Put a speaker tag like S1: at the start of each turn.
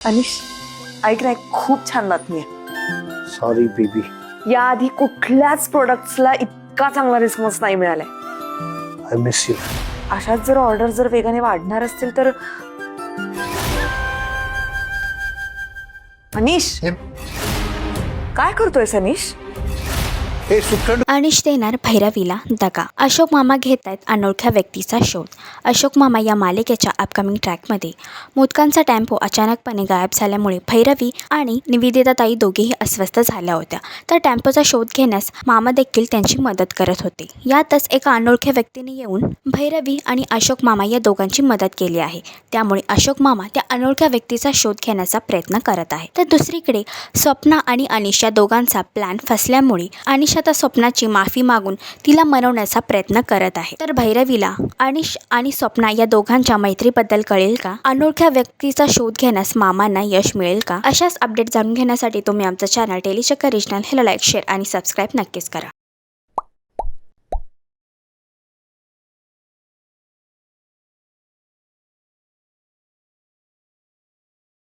S1: अनिश ऐक ना एक खूप छान बातमी आहे.
S2: सॉरी बेबी
S1: याआधी कुठल्याच प्रोडक्ट्सला इतका चांगला रिस्पॉन्स नाही मिळालाय.
S2: आय मिस यू
S1: अशाच जर ऑर्डर जर वेगाने वाढणार असतील तर अनिश? काय करतोय अनिश?
S3: अनिश देणार भैरवीला दगा. अशोक मामा घेत आहेत अनोळख्या व्यक्तीचा शोध. अशोक मामा या मालिकेच्या अपकमिंग ट्रॅकमध्ये मोदकांचा टेम्पो अचानकपणे गायब झाल्यामुळे भैरवी आणि निवेदिताताई दोघेही अस्वस्थ झाल्या होत्या. तर टेम्पोचा शोध घेण्यास मामा देखील त्यांची मदत करत होते. यातच एका अनोळख्या व्यक्तीने येऊन भैरवी आणि अशोक मामा या दोघांची मदत केली आहे. त्यामुळे अशोक मामा त्या अनोळख्या व्यक्तीचा शोध घेण्याचा प्रयत्न करत आहे. तर दुसरीकडे स्वप्ना आणि अनिश या दोघांचा प्लॅन फसल्यामुळे अनिशा आता स्वप्नाची माफी मागून तिला मनवण्याचा प्रयत्न करत आहे. तर भैरवीला अनिश आणि स्वप्ना या दोघांच्या मैत्रीबद्दल कळेल का? अनोळख्या व्यक्तीचा शोध घेण्यास मामांना यश मिळेल का? अशाच अपडेट जाणून घेण्यासाठी तुम्ही आमचं चॅनल टेलिचक्कर रिजनल हेला लाईक शेअर आणि सबस्क्राईब नक्कीच करा.